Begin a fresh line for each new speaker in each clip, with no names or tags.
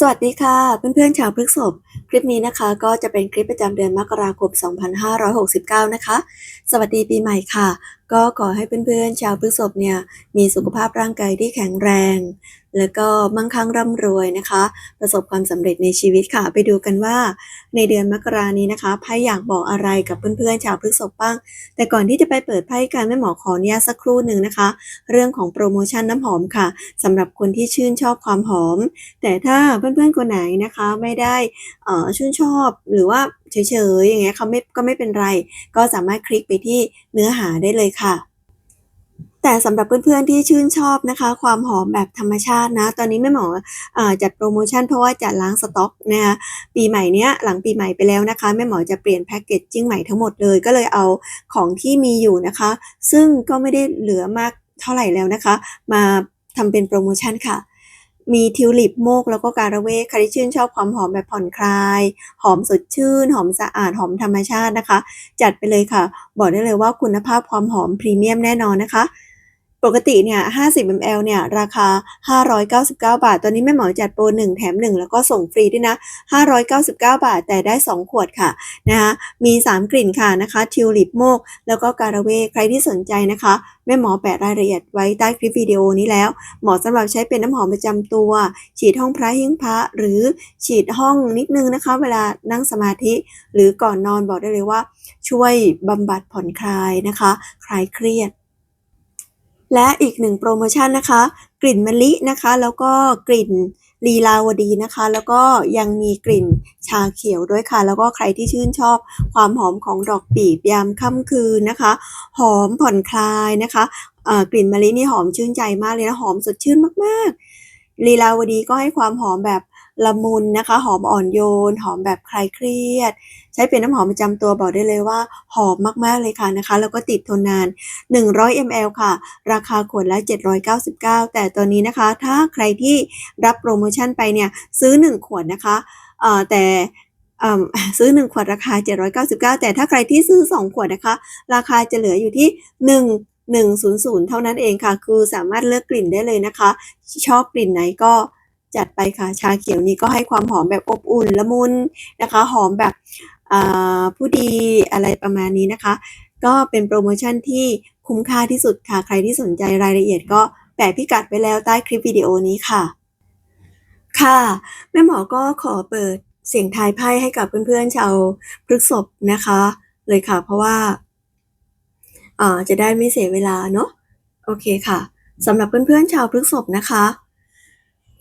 สวัสดีค่ะ เพื่อนๆชาวพฤกษภคลิปนี้นะคะ ก็จะเป็นคลิปประจำเดือนมกราคม 2569 นะคะ สวัสดีปีใหม่ค่ะก็ขอให้เพื่อนๆ ชาวพฤษภเนี่ยมีสุขภาพร่างกายที่แข็งแรง แล้วก็มั่งคั่งร่ำรวยนะคะ ประสบความสำเร็จในชีวิตค่ะ ไปดูกันว่าในเดือนมกรานี้นะคะไพ่อยากบอกอะไรกับเพื่อนๆ ชาวพฤษภบ้าง แต่ก่อนที่จะไปเปิดไพ่การแม่หมอขออนุญาตสักครู่หนึ่งนะคะ เรื่องของโปรโมชั่นน้ำหอมค่ะสำหรับคนที่ชื่นชอบความหอม แต่ถ้าเพื่อนๆคนไหนนะคะไม่ได้ชื่นชอบหรือว่าเฉยๆอย่างเงี้ยเขาไม่ก็ไม่เป็นไร ก็สามารถคลิกไปที่เนื้อหาได้เลยค่ะ แต่สำหรับเพื่อนๆที่ชื่นชอบนะคะ ความหอมแบบธรรมชาตินะ ตอนนี้แม่หมอเอ่อจัดโปรโมชั่นเพราะว่าจะล้างสต็อกนะคะปีใหม่เนี้ยหลังปีใหม่ไปแล้วนะคะแม่หมอจะเปลี่ยนแพ็กเกจจิ้งใหม่ทั้งหมดเลยก็เลยเอาของที่มีอยู่นะคะ ซึ่งก็ไม่ได้เหลือมากเท่าไหร่แล้วนะคะ มาทำเป็นโปรโมชั่นค่ะ มีทิวลิปโมกแล้วก็การะเวกใครที่ชื่นชอบความหอมแบบผ่อนคลาย หอมสดชื่น หอมสะอาด หอมธรรมชาตินะคะ จัดไปเลยค่ะ บอกได้เลยว่าคุณภาพความหอมพรีเมียมแน่นอนนะคะ ปกติเนี่ย 50 ml เนี่ย ราคา 599 บาท ตอนนี้แม่หมอจัดโปร 1 แถม 1 แล้วก็ส่งฟรีด้วยนะ 599 บาท แต่ได้ 2 ขวดค่ะ นะคะมี 3 กลิ่นค่ะนะคะทิวลิปโมก แล้วก็การะเวใครที่สนใจนะคะ แม่หมอแปะรายละเอียดไว้ใต้คลิปวิดีโอนี้แล้ว เหมาะสำหรับใช้เป็นน้ำหอมประจำตัว ฉีดห้องพระหิ้งพระหรือฉีดห้องนิดนึงนะคะ เวลานั่งสมาธิ หรือก่อนนอนบอกได้เลยว่า ช่วยบำบัดผ่อนคลายนะคะ คลายเครียด และอีกหนึ่งโปรโมชั่นนะคะ กลิ่นมะลินะคะ แล้วก็กลิ่นลีลาวดีนะคะ แล้วก็ยังมีกลิ่นชาเขียวด้วยค่ะ แล้วก็ใครที่ชื่นชอบความหอมของดอกปีบยามค่ำคืนนะคะ หอมผ่อนคลายนะคะเอ่อกลิ่นมะลินี่หอมชื่นใจมากเลยนะ หอมสดชื่นมากๆลีลาวดีก็ให้ความหอมแบบละมุนนะคะ หอมอ่อนโยน หอมแบบคลายเครียด ใช้เป็นน้ำหอมประจำตัวบอกได้เลยว่า หอมมากๆเลยค่ะนะคะ แล้วก็ติดทนนาน 100 ml ค่ะ ราคาขวดละ 799 แต่ตอนนี้นะคะ ถ้าใครที่รับโปรโมชั่นไปเนี่ยซื้อ 1 ขวดนะคะเอ่อแต่เอ่อซื้อ 1 ขวดราคา 799 แต่ถ้าใครที่ซื้อ 2 ขวดนะคะ ราคาจะเหลืออยู่ที่ 1 100 เท่านั้นเองค่ะ คือสามารถเลือกกลิ่นได้เลยนะคะ ชอบกลิ่นไหนก็จัดไปค่ะ ชาเขียวนี้ก็ให้ความหอมแบบอบอุ่นละมุนนะคะ หอมแบบ ผู้ดีอะไรประมาณนี้นะคะ ก็เป็นโปรโมชั่นที่คุ้มค่าที่สุดค่ะ ใครที่สนใจรายละเอียดก็แปะพิกัดไว้แล้วใต้คลิปวิดีโอนี้ค่ะ ค่ะแม่หมอก็ขอเปิดเสียงทายไพ่ให้กับเพื่อนๆชาวพฤกษภนะคะ เลยค่ะ เพราะว่าจะได้ไม่เสียเวลาเนาะโอเคค่ะสำหรับเพื่อนๆชาวพฤกษภนะคะ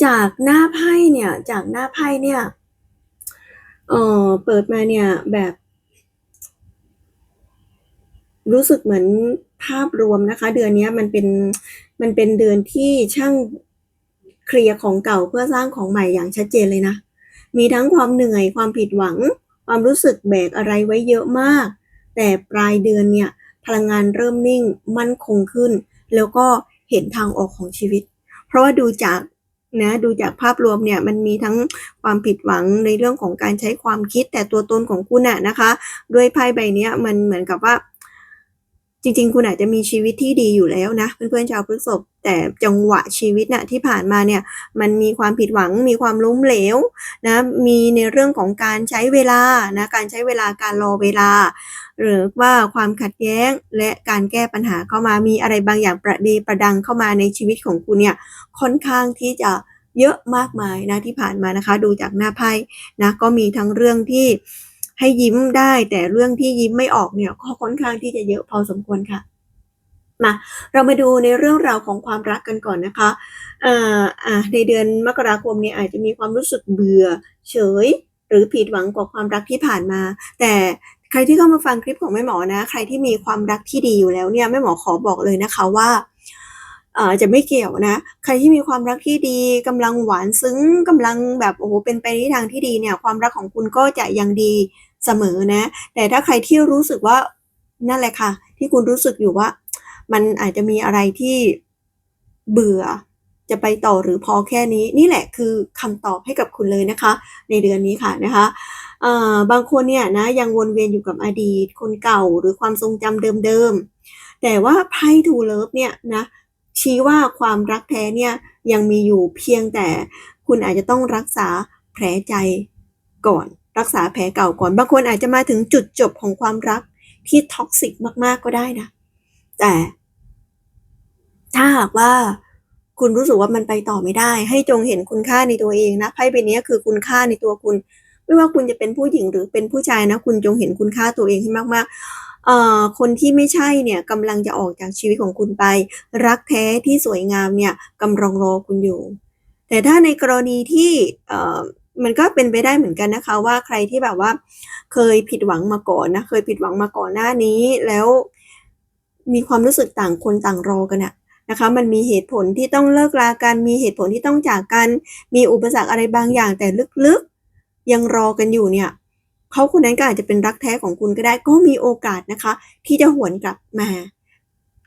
จากหน้าไพ่เนี่ยจากหน้าไพ่เนี่ย เอ่อเปิดมาเนี่ยแบบ รู้สึกเหมือนภาพรวมนะคะ เดือนนี้มันเป็นมันเป็นเดือนที่ช่างเคลียร์ของเก่าเพื่อสร้างของใหม่อย่างชัดเจนเลยนะ มีทั้งความเหนื่อยความผิดหวัง ความรู้สึกแบกอะไรไว้เยอะมาก แต่ปลายเดือนเนี่ย พลังงานเริ่มนิ่งมั่นคงขึ้น แล้วก็เห็นทางออกของชีวิต เพราะว่าดูจาก นะดูจากภาพรวมเนี่ยมันมีทั้งความผิดหวังในเรื่องของการใช้ความคิดแต่ตัวตนของคุณอะนะคะ ด้วยไพ่ใบนี้มันเหมือนกับว่า จริง ๆ คุณอาจจะมีชีวิตที่ดีอยู่แล้วนะเพื่อนๆชาวพฤษภแต่จังหวะชีวิตน่ะที่ผ่านมาเนี่ยมันมีความผิดหวังมีความล้มเหลวนะมีในเรื่องของการใช้เวลานะการใช้เวลาการรอเวลา หรือว่าความขัดแย้งและการแก้ปัญหาเข้ามามีอะไรบางอย่างประเดประดังเข้ามาในชีวิตของคุณเนี่ยค่อนข้างที่จะเยอะมากมายนะที่ผ่านมานะคะ ดูจากหน้าไพ่นะก็มีทั้งเรื่องที่ ให้ยิ้มได้ แต่เรื่องที่ยิ้มไม่ออกเนี่ยก็ค่อนข้างที่จะเยอะพอสมควรค่ะมาเรามาดูในเรื่องราวของความรักกันก่อนนะคะเอ่อในเดือนมกราคมเนี่ยอาจจะมีความรู้สึกเบื่อเฉย หรือผิดหวังกับความรักที่ผ่านมา แต่ใครที่เข้ามาฟังคลิปของแม่หมอนะ ใครที่มีความรักที่ดีอยู่แล้วเนี่ยแม่หมอขอบอกเลยนะคะว่า จะไม่เกี่ยวนะ ใครที่มีความรักที่ดีกำลังหวานซึ้งกำลังแบบโอ้โหเป็นไปในทางที่ดีเนี่ย ความรักของคุณก็จะยังดีเสมอนะ แต่ถ้าใครที่รู้สึกว่านั่นแหละค่ะ ที่คุณรู้สึกอยู่ว่า มันอาจจะมีอะไรที่เบื่อจะไปต่อหรือพอแค่นี้นี่แหละคือคำตอบให้กับคุณเลยนะคะ ในเดือนนี้ค่ะนะคะบางคนเนี่ยนะยังวนเวียนอยู่กับอดีต คนเก่าหรือความทรงจำเดิมๆแต่ว่าไพ่ทูเลิฟเนี่ยนะ ชี้ว่าความรักแท้เนี่ยยังมีอยู่เพียงแต่คุณอาจจะต้องรักษาแผลใจก่อน รักษาแผลเก่าก่อน บางคนอาจจะมาถึงจุดจบของความรักที่ท็อกซิกมากๆก็ได้นะ แต่ ถ้าหากว่าคุณรู้สึกว่ามันไปต่อไม่ได้ ให้จงเห็นคุณค่าในตัวเองนะไพ่ใบนี้คือคุณค่าในตัวคุณ ไม่ว่าคุณจะเป็นผู้หญิงหรือเป็นผู้ชายนะ คุณจงเห็นคุณค่าตัวเองให้มากๆเอ่อคนที่ไม่ใช่เนี่ยกำลังจะออกจากชีวิตของคุณไป รักแท้ที่สวยงามเนี่ยกำลังรอคุณอยู่ แต่ถ้าในกรณีที่เอ่อมันก็เป็นไปได้เหมือนกันนะคะว่าใครที่แบบว่า เคยผิดหวังมาก่อนนะเคยผิดหวังมาก่อนหน้านี้แล้วมีความรู้สึกต่างคนต่างรอกันอะนะคะมันมีเหตุผลที่ต้องเลิกลากันมีเหตุผลที่ต้องจากกัน มีอุปสรรคอะไรบางอย่างแต่ลึกๆ ยังรอกันอยู่เนี่ยเขาคนนั้นก็อาจจะเป็นรักแท้ของคุณก็ได้ ก็มีโอกาสนะคะ ที่จะหวนกลับมา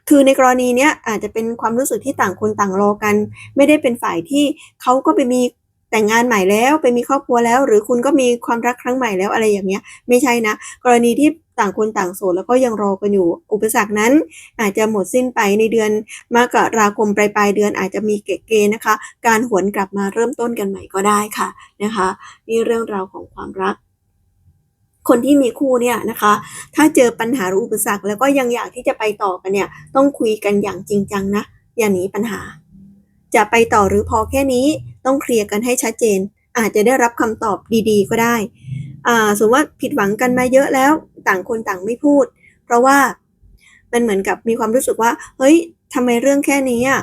คือในกรณีเนี้ยอาจจะเป็นความรู้สึกที่ต่างคนต่างรอกัน ไม่ได้เป็นฝ่ายที่เขาก็ไปมี แต่งงานใหม่แล้วไปมีครอบครัวแล้ว หรือคุณก็มีความรักครั้งใหม่แล้วอะไรอย่างเงี้ย ไม่ใช่นะ กรณีที่ต่างคนต่างโสดแล้วก็ยังรอกันอยู่ อุปสรรคนั้น อาจจะหมดสิ้นไปในเดือนมกราคมปลายปลายเดือนอาจจะมีเกณฑ์นะคะ การหวนกลับมาเริ่มต้นกันใหม่ก็ได้ค่ะนะคะ นี่เรื่องราวของความรักคนที่มีคู่เนี่ยนะคะ ถ้าเจอปัญหาหรืออุปสรรค แล้วก็ยังอยากที่จะไปต่อกันเนี่ย ต้องคุยกันอย่างจริงจังนะ อย่าหนีปัญหา จะไปต่อหรือพอแค่นี้ ต้องเคลียร์กันให้ชัดเจน อาจจะได้รับคำตอบดีๆ ก็ได้สมมติว่าผิดหวังกันมาเยอะแล้วต่างคนต่างไม่พูด เพราะว่ามันเหมือนกับมีความรู้สึกว่า เฮ้ยทำไมเรื่องแค่นี้อะ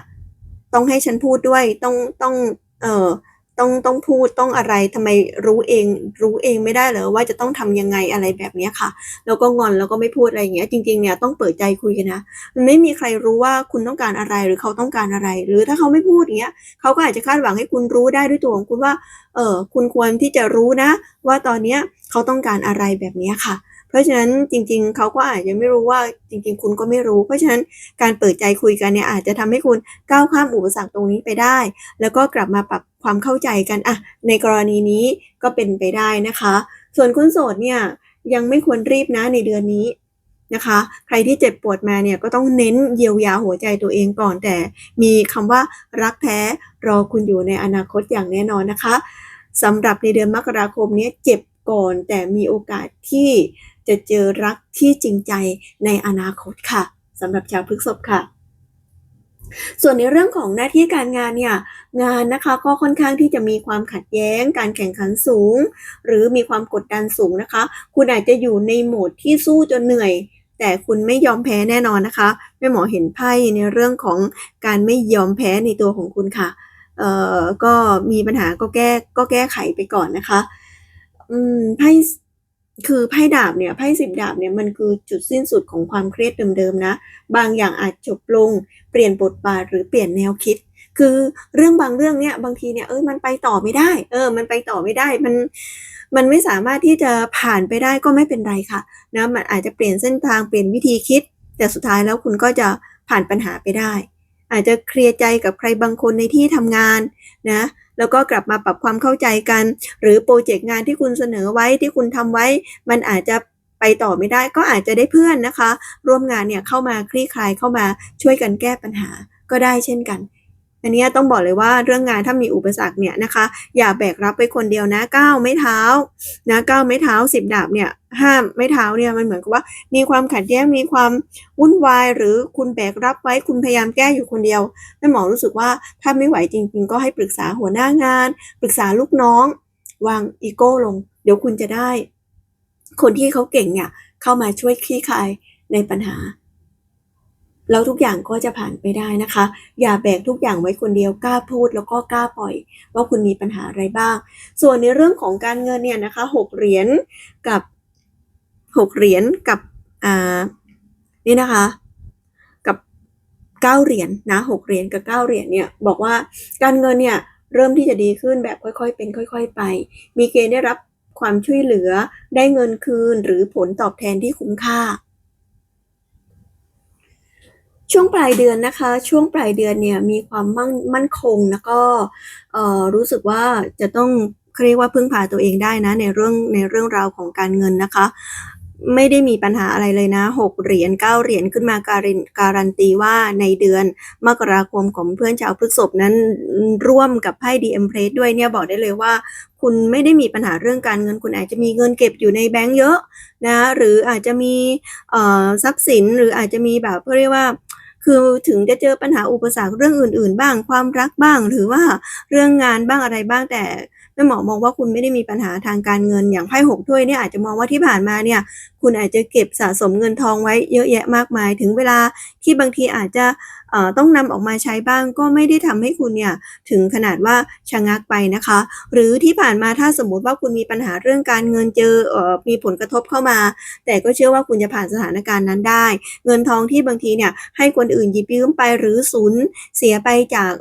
ต้องให้ฉันพูดด้วยต้องต้องเออ ต้องต้องพูดต้องอะไรทำไมรู้เองรู้เองไม่ได้เหรอว่าจะต้องทำยังไงอะไรแบบเนี้ยค่ะ แล้วก็งอนแล้วก็ไม่พูดอะไรอย่างเงี้ยจริงๆเนี่ยต้องเปิดใจคุยกันนะมันไม่มีใครรู้ว่าคุณต้องการอะไรหรือเขาต้องการอะไร หรือถ้าเขาไม่พูดอย่างเงี้ยเขาก็อาจจะคาดหวังให้คุณรู้ได้ด้วยตัวของคุณว่าเออคุณควรที่จะรู้นะ ว่าตอนเนี้ยเขาต้องการอะไรแบบเนี้ยค่ะ ราะฉะนั้นจริง ๆ เขาก็อาจจะไม่รู้ว่าจริง ๆ คุณก็ไม่รู้ เพราะฉะนั้นการเปิดใจคุยกันเนี่ยอาจจะทำให้คุณก้าวข้ามอุปสรรคตรงนี้ไปได้ แล้วก็กลับมาปรับความเข้าใจกันอะในกรณีนี้ก็เป็นไปได้นะคะ ส่วนคนโสดเนี่ยยังไม่ควรรีบนะในเดือนนี้นะคะ ใครที่เจ็บปวดมาเนี่ยก็ต้องเน้นเยียวยาหัวใจตัวเองก่อนแต่มีคำว่ารักแท้รอคุณอยู่ในอนาคตอย่างแน่นอนนะคะสำหรับในเดือนมกราคมนี้เจ็บก่อนแต่มีโอกาสที่ จะเจอรักที่จริงใจในอนาคตค่ะสำหรับชาวพฤกษภค่ะ ส่วนในเรื่องของหน้าที่การงานเนี่ยงานนะคะก็ค่อนข้างที่จะมีความขัดแย้ง การแข่งขันสูง หรือมีความกดดันสูงนะคะ คุณอาจจะอยู่ในโหมดที่สู้จนเหนื่อยแต่คุณไม่ยอมแพ้แน่นอนนะคะแม่หมอเห็นไพ่ในเรื่องของการไม่ยอมแพ้ในตัวของคุณค่ะเอ่อก็มีปัญหาก็แก้ก็แก้ไขไปก่อนนะคะอืมไพ่ คือไพ่ดาบเนี่ยไพ่สิบดาบเนี่ยมันคือจุดสิ้นสุดของความเครียดเดิมๆนะ บางอย่างอาจจบลง เปลี่ยนบทบาทหรือเปลี่ยนแนวคิด คือเรื่องบางเรื่องเนี่ยบางทีเนี่ยเออมันไปต่อไม่ได้ เออ มันไปต่อไม่ได้มันมันไม่สามารถที่จะผ่านไปได้ก็ไม่เป็นไรค่ะนะมันอาจจะเปลี่ยนเส้นทางเปลี่ยนวิธีคิด แต่สุดท้ายแล้วคุณก็จะผ่านปัญหาไปได้ อาจจะเคลียร์ใจกับใครบางคนในที่ทำงานนะ แล้วก็กลับมาปรับความเข้าใจกัน หรือโปรเจกต์งานที่คุณเสนอไว้ที่คุณทำไว้ มันอาจจะไปต่อไม่ได้ก็อาจจะได้เพื่อนนะคะ ร่วมงานเนี่ยเข้ามาคลี่คลายเข้ามาช่วยกันแก้ปัญหาก็ได้เช่นกัน อันนี้ต้องบอกเลยว่าเรื่องงานถ้ามีอุปสรรคเนี่ยนะคะ อย่าแบกรับไปคนเดียวนะก้าวไม่เท้านะก้าวไม่เท้าสิบดาบเนี่ยห้ามไม่เท้าเนี่ยมันเหมือนกับว่า มีความขัดแย้งมีความวุ่นวาย หรือคุณแบกรับไว้คุณพยายามแก้อยู่คนเดียวแม่หมอรู้สึกว่าถ้าไม่ไหวจริง ๆ ก็ให้ปรึกษาหัวหน้างาน ปรึกษาลูกน้อง วางอีโก้ลง เดี๋ยวคุณจะได้ คนที่เขาเก่งเนี่ยเข้ามาช่วยคลี่คลายในปัญหา แล้วทุกอย่างก็จะผ่านไปได้นะคะ อย่าแบกทุกอย่างไว้คนเดียวกล้าพูดแล้วก็กล้าปล่อย ว่าคุณมีปัญหาอะไรบ้าง ส่วนในเรื่องของการเงินเนี่ยนะคะหกเหรียญกับหกเหรียญกับอ่านี่นะคะ กับเก้าเหรียญนะหกเหรียญกับเก้าเหรียญเนี่ยบอกว่าการเงินเนี่ยเริ่มที่จะดีขึ้นแบบค่อยๆ เป็นค่อย ๆ ไป มีเกณฑ์ได้รับความช่วยเหลือได้เงินคืนหรือผลตอบแทนที่คุ้มค่า ช่วงปลายเดือนนะคะ ช่วงปลายเดือนเนี่ยมีความมั่นมั่นคงแล้วก็รู้สึกว่าจะต้องเรียกว่าพึ่งพาตัวเองได้นะในเรื่องในเรื่องราวของการเงินนะคะ ไม่ได้มีปัญหาอะไรเลยนะหกเหรียญเก้าเหรียญขึ้นมาการันการันตีว่าในเดือนมกราคมของเพื่อนชาวพฤษภนั้นร่วมกับไพ่ดีเอ็มเพรสด้วยเนี่ยบอกได้เลยว่าคุณไม่ได้มีปัญหาเรื่องการเงินคุณอาจจะมีเงินเก็บอยู่ในแบงก์เยอะนะหรืออาจจะมีทรัพย์สินหรืออาจจะมีแบบเรียกว่า คือถึงจะเจอปัญหาอุปสรรคเรื่องอื่น ๆ บ้างความรักบ้าง หรือว่าเรื่องงานบ้างอะไรบ้างแต่ แม่หมอมองว่าคุณไม่ได้มีปัญหาทางการเงินอย่างไพ่หกถ้วยเนี่ยอาจจะมองว่าที่ผ่านมาเนี่ยคุณอาจจะเก็บสะสมเงินทองไว้เยอะแยะมากมาย ถึงเวลาที่บางทีอาจจะต้องนำออกมาใช้บ้างก็ไม่ได้ทำให้คุณเนี่ยถึงขนาดว่าชะงักไปนะคะ หรือที่ผ่านมาถ้าสมมุติว่าคุณมีปัญหาเรื่องการเงินเจอเอ่อมีผลกระทบเข้ามา แต่ก็เชื่อว่าคุณจะผ่านสถานการณ์นั้นได้ เงินทองที่บางทีเนี่ยให้คนอื่นหยิบยืมไปหรือสูญเสียไปจาก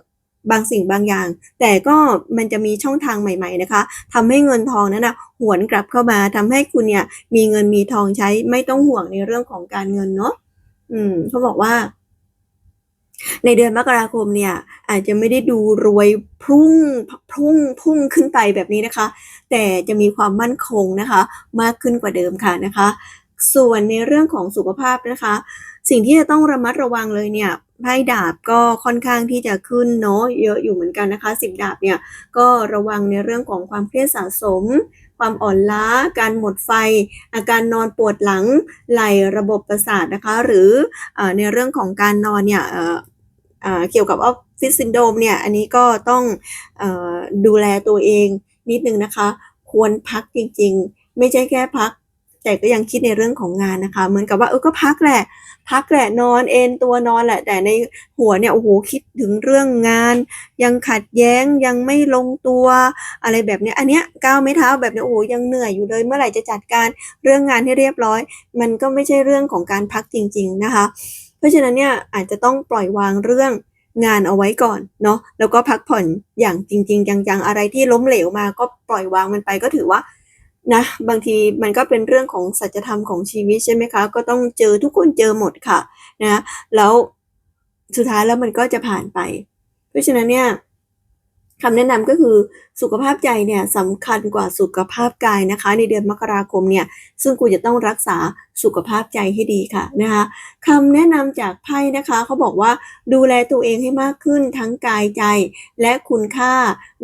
บางสิ่งบางอย่าง แต่ก็มันจะมีช่องทางใหม่ ๆนะคะทำให้เงินทองนั้นนะหวนกลับเข้ามาทำให้คุณเนี่ยมีเงินมีทองใช้ไม่ต้องห่วงในเรื่องของการเงินเนาะอืมเขาบอกว่า ในเดือนมกราคมเนี่ย อาจจะไม่ได้ดูรวยพุ่งพุ่งพุ่งขึ้นไปแบบนี้นะคะ แต่จะมีความมั่นคงนะคะ มากขึ้นกว่าเดิมค่ะนะคะ ส่วนในเรื่องของสุขภาพนะคะ สิ่งที่จะต้องระมัดระวังเลยเนี่ย ไพ่ดาบก็ค่อนข้างที่จะขึ้นเนาะเยอะอยู่เหมือนกันนะคะสิบดาบเนี่ยก็ระวังในเรื่องของความเครียดสะสม ความอ่อนล้า การหมดไฟ อาการนอนปวดหลังไหลระบบประสาทนะคะ หรืออในเรื่องของการนอนเนี่ยเเกี่ยวกับออฟฟิศซินโดมเนี่ยอันนี้ก็ต้องอดูแลตัวเองนิดนึงนะคะ ควรพักจริงๆ ไม่ใช่แค่พัก แต่ก็ยังคิดในเรื่องของงานนะคะ เหมือนกับว่าเออก็พักแหละ พักแหละนอนเอนตัวนอนแหละ แต่ในหัวเนี่ยโอ้โหคิดถึงเรื่องงาน ยังขัดแย้งยังไม่ลงตัวอะไรแบบนี้อันเนี้ยก้าวไม่เท้าแบบนี้โอ้โหยังเหนื่อยอยู่เลย เมื่อไหร่จะจัดการเรื่องงานให้เรียบร้อย มันก็ไม่ใช่เรื่องของการพักจริง ๆนะคะ เพราะฉะนั้นเนี่ยอาจจะต้องปล่อยวางเรื่องงานเอาไว้ก่อนเนาะแล้วก็พักผ่อนอย่างจริง ๆ จังๆ อะไรที่ล้มเหลวมาก็ปล่อยวางมันไปก็ถือว่า นะบางทีมันก็เป็นเรื่องของสัจธรรมของชีวิตใช่ไหมคะ ก็ต้องเจอทุกคนเจอหมดค่ะนะแล้วสุดท้ายแล้วมันก็จะผ่านไป เพราะฉะนั้นเนี่ยคำแนะนำก็คือสุขภาพใจเนี่ยสำคัญกว่าสุขภาพกายนะคะ ในเดือนมกราคมเนี่ยซึ่งคุณจะต้องรักษาสุขภาพใจให้ดีค่ะนะคะคำแนะนำจากไพ่นะคะเขาบอกว่าดูแลตัวเองให้มากขึ้นทั้งกายใจและคุณค่า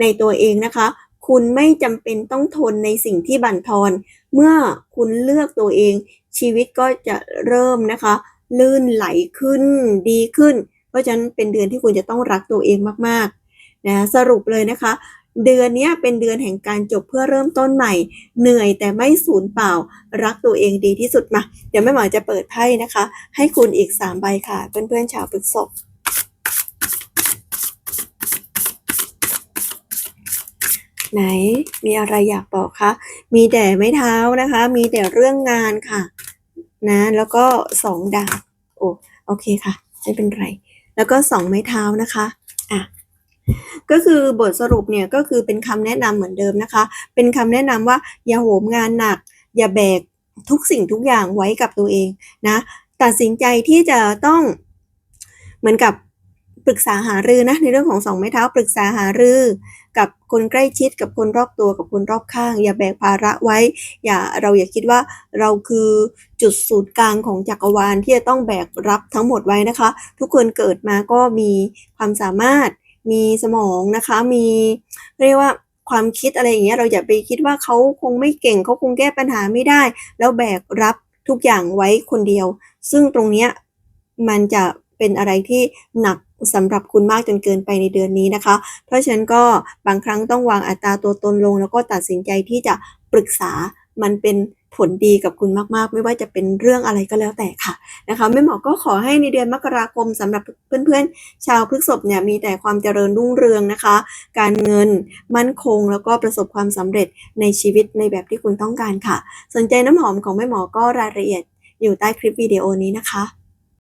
ในตัวเองนะคะ คุณไม่จำเป็นต้องทนในสิ่งที่บั่นทอน เมื่อคุณเลือกตัวเอง ชีวิตก็จะเริ่มนะคะ ลื่นไหลขึ้นดีขึ้น เพราะฉะนั้นเป็นเดือนที่คุณจะต้องรักตัวเองมากๆนะสรุปเลยนะคะ เดือนนี้เป็นเดือนแห่งการจบเพื่อเริ่มต้นใหม่ เหนื่อยแต่ไม่สูญเปล่า รักตัวเองดีที่สุดมาเดี๋ยวแม่หมอจะเปิดไพ่นะคะ ให้คุณอีก3ใบค่ะเพื่อนๆชาวพฤษภ ไหนมีอะไรอยากบอกคะ มีแต่ไม้เท้านะคะ มีแต่เรื่องงานค่ะ นะ แล้วก็สองดาบโอ้โอเคค่ะไม่เป็นไร แล้วก็สองไม้เท้านะคะอะก็คือบทสรุปเนี่ยก็คือเป็นคำแนะนำเหมือนเดิมนะคะ เป็นคำแนะนำว่าอย่าโหมงานหนัก อย่าแบกทุกสิ่งทุกอย่างไว้กับตัวเองนะ ตัดสินใจที่จะต้องเหมือนกับปรึกษาหารือนะในเรื่องของสองไม้เท้าปรึกษาหารือ กับคนใกล้ชิดกับคนรอบตัวกับคนรอบข้าง อย่าแบกภาระไว้ อย่าเราอย่าคิดว่าเราคือจุดศูนย์กลางของจักรวาลที่จะต้องแบกรับทั้งหมดไว้นะคะ ทุกคนเกิดมาก็มีความสามารถ มีสมองนะคะ มีเรียกว่าความคิดอะไรอย่างเงี้ยเราอย่าไปคิดว่าเขาคงไม่เก่งเขาคงแก้ปัญหาไม่ได้ แล้วแบกรับทุกอย่างไว้คนเดียว ซึ่งตรงเนี้ยมันจะเป็นอะไรที่หนัก สำหรับคุณมากจนเกินไปในเดือนนี้นะคะ เพราะฉะนั้นก็บางครั้งต้องวางอัตราตัวตนลง แล้วก็ตัดสินใจที่จะปรึกษามันเป็นผลดีกับคุณมากๆ ไม่ว่าจะเป็นเรื่องอะไรก็แล้วแต่ค่ะนะคะแม่หมอก็ขอให้ในเดือนมกราคมสำหรับเพื่อนๆ ชาวพฤกษภเนี่ยมีแต่ความเจริญรุ่งเรืองนะคะ การเงินมั่นคงแล้วก็ประสบความสำเร็จในชีวิตในแบบที่คุณต้องการค่ะ สนใจน้ำหอมของแม่หมอก็รายละเอียดอยู่ใต้คลิปวิดีโอนี้นะคะ